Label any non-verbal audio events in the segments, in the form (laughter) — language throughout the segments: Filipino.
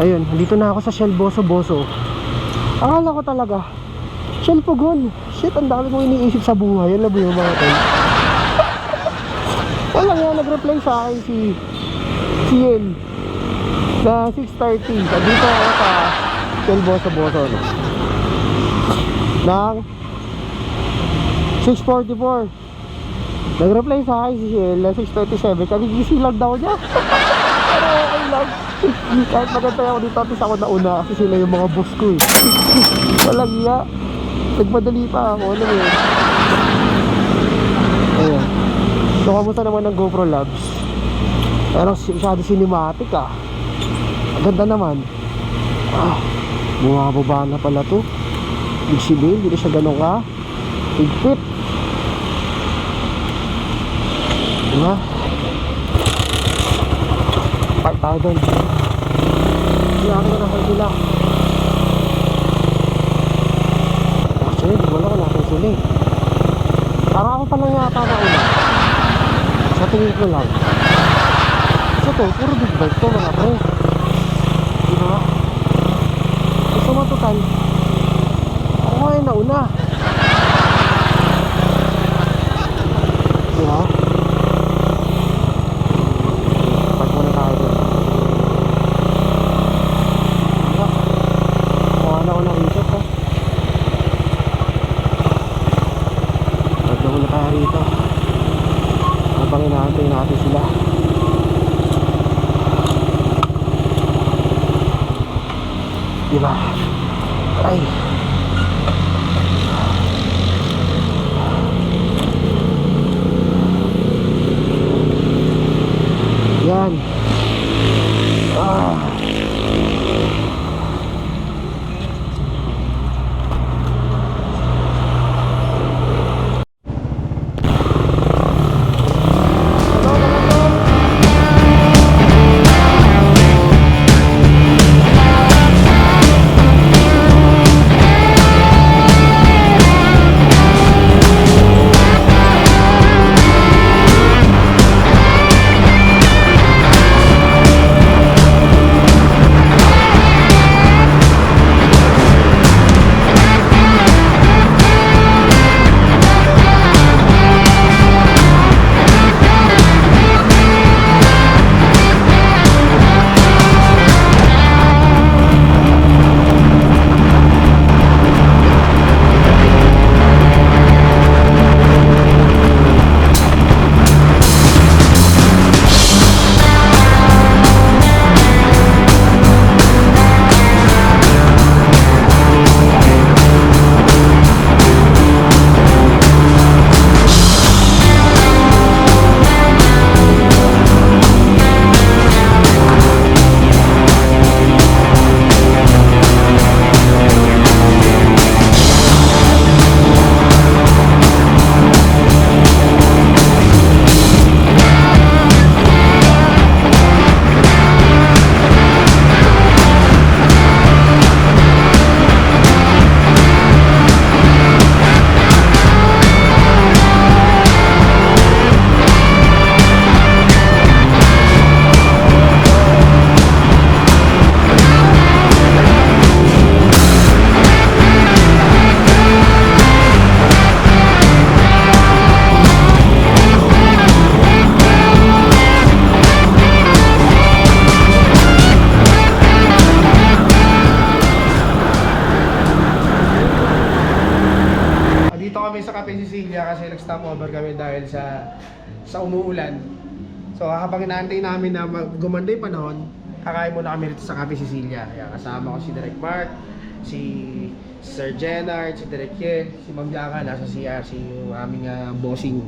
Ayun, dito na ako sa Shell Boso Boso. Akala ko talaga, Shell Pugon. Shit, ang dami kong iniisip sa buhay. Alam mo yung mga tol. Wala nga, nag-reply sa akin si si Yel na 6.30. Dito ako sa Shell Boso Boso. No? Nang 6.44. Nag-reply sa akin si Shell na 6.37. Kagigising lang daw niya. (laughs) Pero okay lang. Kahit maganda ako dito, at least ako nauna kasi sila yung mga boss ko eh. Walang iya. Nagmadali pa ako, alam mo yun. Ayun. So, kamusta naman ng GoPro Labs? Pero masyado cinematic ah. Ang ganda naman. Ah, bumababa na pala to. Ibig sabihin, hindi na siya ganun ka. Higpit. Diba? Tayo doon. Hindi ako na nasa sila. Actually, ko alam kung nasa sila eh. Parang ako pa lang yata na una. Sa tingin ko lang. Kasi to, puro big bike to mga pre. Diba? Gusto mo total. Ako nga yung nauna. Diba? Park muna tayo doon. Diba? Kuha na ako ng resort ha. Park na muna tayo rito. Habang inaantay natin sila. Diba? Ay. Kami sa Cafe Sicilia kasi nag-stop over kami dahil sa sa umuulan. So habang inaantay namin na gumanda yung panahon, kakain muna kami rito sa Cafe Sicilia. Kaya kasama ko si Direk Mark, si Sir Jenard, si Direk Ye, si Ma'am Bianca, nasa CR, si yung aming ah, bossing.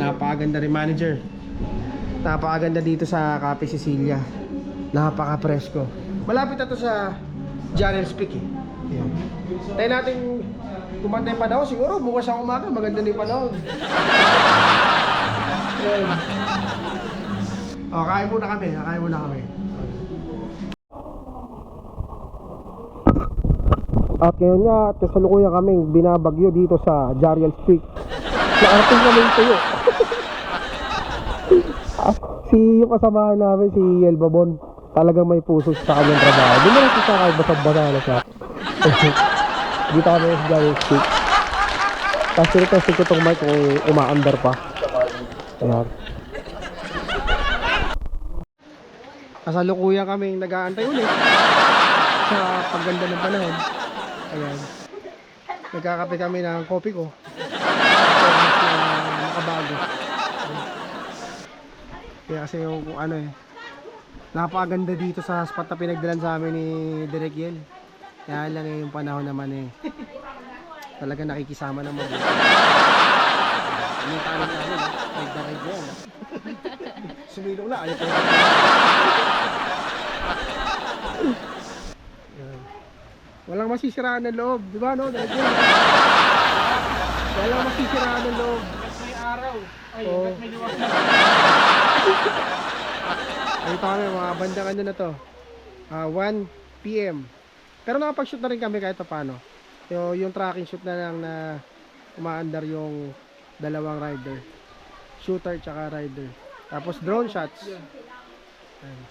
Napakaganda rin manager. Napakaganda dito sa Cafe Sicilia. Napaka-presko. Malapit na to sa Janel Peak eh. Tayo natin kumanda yung panahon. Siguro bukas ang umaga, maganda na yung panahon. (laughs) O, kain muna kami. Kain muna kami. At ngayon nga, kasalukuyan kaming binabagyo dito sa Jariel Street. Nakarating kami tuyo. (laughs) Ah, si yung kasamahan namin, si Yel Babon. talagang may puso sa kanyang trabaho. Di mo na siya kahit basag-basa na siya. (laughs) Dito kami sa Giant Stick. Tapos tinitesting ko itong mic kung umaandar pa. Ayan. Kasalukuyan kaming nag-aantay ulit sa pagganda ng panahon. Ayan. Nagkakape kami ng kopi ko. Na nakabago. Kaya kasi yung ano eh. Napakaganda dito sa spot na pinagdalan sa amin ni Direk Yel. Kaya lang eh, yung panahon naman eh. Talaga nakikisama ng mga. Ano yung tanong namin eh. Ride na ride na yan. Sumilong na. Ayaw Yan. Walang masisiraan ng loob, di ba no? Direk Yel? Walang masisiraan ng loob. May araw. Ay, oh. may liwanag. Ay, ito kami, mga bandang ano na to. Ah, 1 p.m. Pero nakapag-shoot na rin kami kahit pa paano. Yung, yung tracking shoot na lang na umaandar yung dalawang rider. Shooter tsaka rider. Tapos drone shots. Ayan.